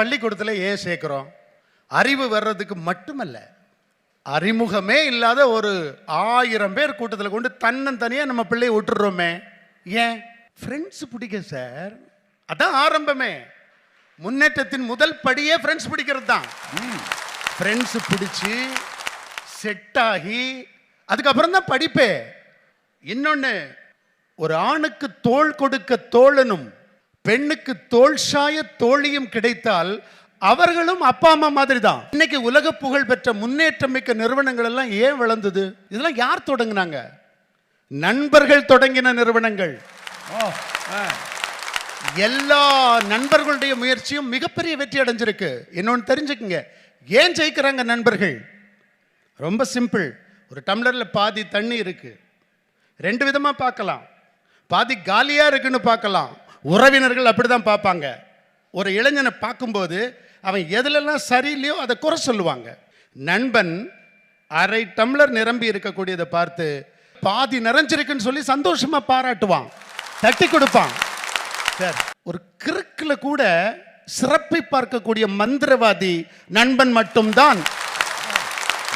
பள்ளிக்கூடத்தில் ஏன் சேர்க்குறோம். அறிவு வர்றதுக்கு மட்டுமல்ல அறிமுகமே இல்லாத ஒரு ஆயிரம் பேர் கூட்டத்தில் கொண்டு தன்னந்தனியாக நம்ம பிள்ளையை விட்டுடுறோமே. ஏன்? ஃப்ரெண்ட்ஸ் பிடிக்க சார். அதான் ஆரம்பமே. முன்னேற்றத்தின் முதல் படியே ஃப்ரெண்ட்ஸ் பிடிக்கிறது தான். ஃப்ரெண்ட்ஸ் பிடிச்சி செட் ஆகி அதுக்கப்புறம் தான் படிப்பே. இன்னொன்று ஒரு ஆணுக்கு தோள் கொடுக்க தோழனும் பெண்ணுக்கு தோள் சாய தோழியும் கிடைத்தால் அவர்களும் அப்பா அம்மா மாதிரி தான் இன்னைக்கு உலக புகழ் பெற்ற முன்னேற்றம் மிக்க நிறுவனங்கள் எல்லாம் ஏன் வளர்ந்தது? இதெல்லாம் யார் தொடங்குனாங்க? நண்பர்கள் தொடங்கின நிறுவனங்கள். எல்லா நண்பர்களுடைய முயற்சியும் மிகப்பெரிய வெற்றி அடைஞ்சிருக்கு. இன்னொன்று தெரிஞ்சுக்குங்க. ஏன் ஜெயிக்கிறாங்க நண்பர்கள்? ரொம்ப சிம்பிள். ஒரு டம்ளரில் பாதி தண்ணி இருக்கு. ரெண்டு விதமாக பார்க்கலாம். பாதி காலியாக இருக்குன்னு பார்க்கலாம். உறவினர்கள் அப்படி தான் பார்ப்பாங்க. ஒரு இளைஞனை பார்க்கும்போது அவன் எதுலெல்லாம் சரியில்லையோ அதை குறை சொல்லுவாங்க. நண்பன் அரை டம்ளர் நிரம்பி இருக்கக்கூடியதை பார்த்து பாதி நிறைஞ்சிருக்குன்னு சொல்லி சந்தோஷமாக பாராட்டுவான். தட்டி கொடுப்பான். சார் ஒரு கிறுக்கில் கூட சிறப்பை பார்க்கக்கூடிய மந்திரவாதி நண்பன் மட்டும்தான்.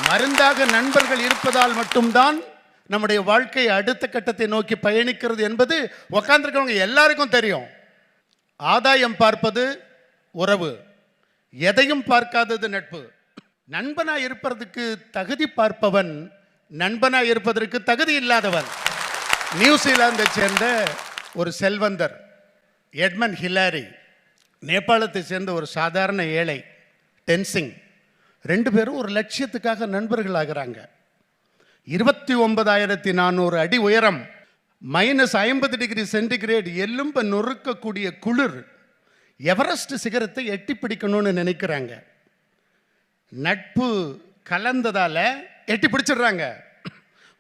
மருந்தாக நண்பர்கள் இருப்பதால் மட்டும்தான் நம்முடைய வாழ்க்கை அடுத்த கட்டத்தை நோக்கி பயணிக்கிறது என்பது உக்காந்துருக்கவங்க எல்லாருக்கும் தெரியும். ஆதாயம் பார்ப்பது உறவு எதையும் பார்க்காதது நட்பு. நண்பனாக இருப்பதற்கு தகுதி பார்ப்பவன் நண்பனாக இருப்பதற்கு தகுதி இல்லாதவன். நியூசிலாந்தை சேர்ந்த ஒரு செல்வந்தர் எட்மன் ஹிலாரி நேபாளத்தை சேர்ந்த ஒரு சாதாரண ஏழை டென்சிங். ரெண்டு பேரும் ஒரு லட்சியத்துக்காக நண்பர்கள் ஆகிறாங்க. இருபத்தி ஒன்பதாயிரத்தி நானூறு அடி உயரம் மைனஸ் ஐம்பது டிகிரி சென்டிகிரேட் எலும்ப நொறுக்கக்கூடிய குளிர். எவரெஸ்ட் சிகரத்தை எட்டி பிடிக்கணும்னு நினைக்கிறாங்க. நட்பு கலந்ததால் எட்டி பிடிச்சிடுறாங்க.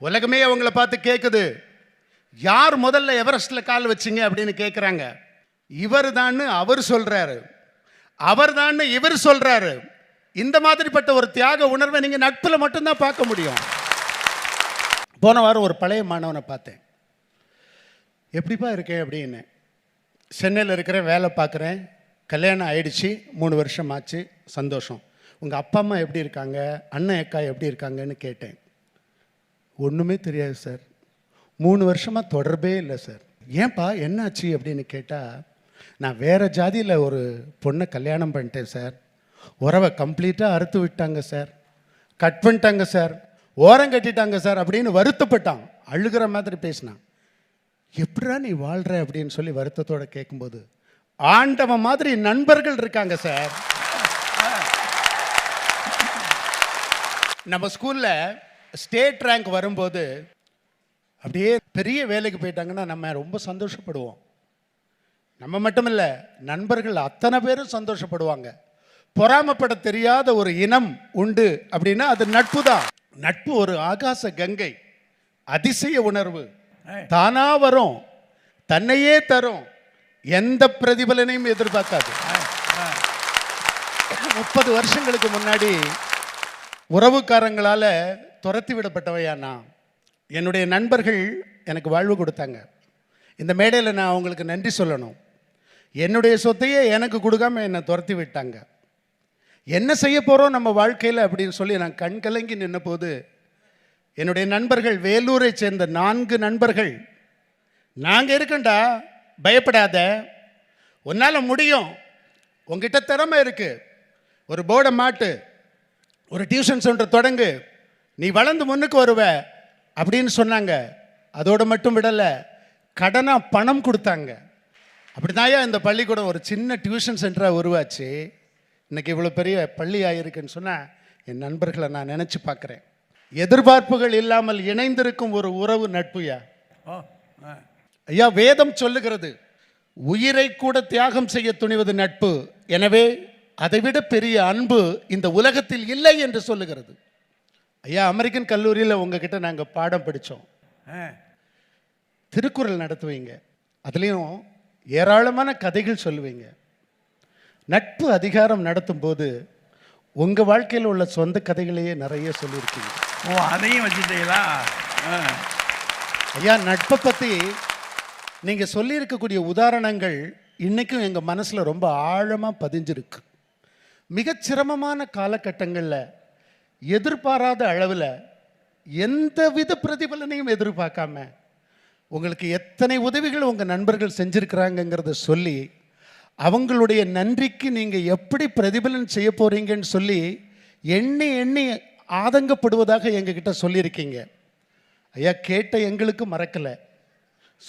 உலகமே அவங்கள பார்த்து கேட்குது யார் முதல்ல எவரெஸ்டில் கால் வச்சீங்க அப்படின்னு கேட்குறாங்க இவர் தான் அவர் சொல்கிறாரு அவர் தான் இவர் சொல்கிறாரு இந்த மாதிரிப்பட்ட ஒரு தியாக உணர்வை நீங்கள் நட்பில் மட்டும்தான் பார்க்க முடியும். போன வாரம் ஒரு பழைய மாணவனை பார்த்தேன். எப்படிப்பா இருக்கேன் அப்படின்னு. சென்னையில் இருக்கிறேன் வேலை பார்க்குறேன். கல்யாணம் ஆயிடுச்சு மூணு வருஷம் ஆச்சு சந்தோஷம். உங்கள் அப்பா அம்மா எப்படி இருக்காங்க? அண்ணன் அக்கா எப்படி இருக்காங்கன்னு கேட்டேன். ஒன்றுமே தெரியாது சார். மூணு வருஷமாக தொடர்பே இல்லை சார். ஏன்பா என்னாச்சு அப்படின்னு கேட்டால் நான் வேறு ஜாதியில் ஒரு பொண்ணை கல்யாணம் பண்ணிட்டேன் சார். உறவை கம்ப்ளீட்டாக அறுத்து விட்டாங்க சார். கட் பண்ணிட்டாங்க சார். ஓரம் கட்டிட்டாங்க சார் அப்படின்னு வருத்தப்பட்டான். அழுகிற மாதிரி பேசினான். எப்படிடா நீ வாழ்கிற அப்படின்னு சொல்லி வருத்தத்தோட கேட்கும்போது ஆண்டவன் மாதிரி நண்பர்கள் இருக்காங்க சார். நம்ம ஸ்கூலில் ஸ்டேட் ரேங்க் வரும்போது அப்படியே பெரிய வேலைக்கு போயிட்டாங்கன்னா நம்ம ரொம்ப சந்தோஷப்படுவோம். நம்ம மட்டும் இல்லை நண்பர்கள் அத்தனை பேரும் சந்தோஷப்படுவாங்க. பொறாமப்பட தெரியாத ஒரு இனம் உண்டு அப்படின்னா அது நட்பு தான் நட்பு ஒரு ஆகாச கங்கை அதிசய உணர்வு. தானா வரும் தன்னையே தரும் எந்த பிரதிபலனையும் எதிர்பார்க்காது. முப்பது வருஷங்களுக்கு முன்னாடி உறவுக்காரங்களால துரத்தி விடப்பட்டவையா நான். என்னுடைய நண்பர்கள் எனக்கு வாழ்வு கொடுத்தாங்க. இந்த மேடையில் நான் அவங்களுக்கு நன்றி சொல்லணும். என்னுடைய சொத்தையே எனக்கு கொடுக்காம என்னை துரத்தி விட்டாங்க. என்ன செய்ய போகிறோம் நம்ம வாழ்க்கையில் அப்படின்னு சொல்லி நான் கண் கலங்கி நின்ன போது என்னுடைய நண்பர்கள் வேலூரை சேர்ந்த நான்கு நண்பர்கள் நாங்கள் இருக்கண்டா பயப்படாத உன்னால் முடியும் உங்ககிட்ட திறமை இருக்கு ஒரு போர்டை மாட்டு ஒரு டியூஷன் சென்டர் தொடங்கு நீ வளர்ந்து முன்னுக்கு வருவ அப்படின்னு சொன்னாங்க. அதோடு மட்டும் விடலை கடனாக பணம் கொடுத்தாங்க. அப்படிதாயா இந்த பள்ளிக்கூடம் ஒரு சின்ன டியூஷன் சென்டராக உருவாச்சு. இன்னைக்கு இவ்வளோ பெரிய பள்ளி ஆயிருக்குன்னு சொன்னால் என் நண்பர்களை நான் நினச்சி பார்க்குறேன். எதிர்பார்ப்புகள் இல்லாமல் இணைந்திருக்கும் ஒரு உறவு நட்புயா ஐயா வேதம் சொல்லுகிறது உயிரை கூட தியாகம் செய்ய துணிவது நட்பு. எனவே அதைவிட பெரிய அன்பு இந்த உலகத்தில் இல்லை என்று சொல்லுகிறது. ஐயா அமெரிக்கன் கல்லூரியில் உங்ககிட்ட நாங்கள் பாடம் படித்தோம் திருக்குறள் நடத்துவீங்க. அதுலேயும் ஏராளமான கதைகள் சொல்லுவீங்க. நட்பு அதிகாரம் நடத்தும் போது உங்கள் வாழ்க்கையில் உள்ள சொந்த கதைகளையே நிறைய சொல்லியிருக்கீங்க. ஓ அதையும் வச்சுட்டீங்களா ஐயா நட்பை பற்றி நீங்கள் சொல்லியிருக்கக்கூடிய உதாரணங்கள் இன்னைக்கும் எங்கள் மனசில் ரொம்ப ஆழமாக பதிஞ்சிருக்கு. மிகச் சிரமமான காலகட்டங்களில் எதிர்பாராத அளவில் எந்தவித பிரதிபலனையும் எதிர்பார்க்காம உங்களுக்கு எத்தனை உதவிகள் உங்கள் நண்பர்கள் செஞ்சுருக்கிறாங்கங்கிறத சொல்லி அவங்களுடைய நன்றிக்கு நீங்கள் எப்படி பிரதிபலன் செய்ய போகிறீங்கன்னு சொல்லி எண்ணி எண்ணி ஆதங்கப்படுவதாக எங்ககிட்ட சொல்லியிருக்கீங்க. ஐயா கேட்ட எங்களுக்கு மறக்கலை.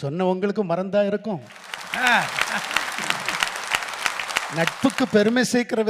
சொன்ன உங்களுக்கு மறந்தா இருக்கும். நட்புக்கு பெருமை சேர்க்கிற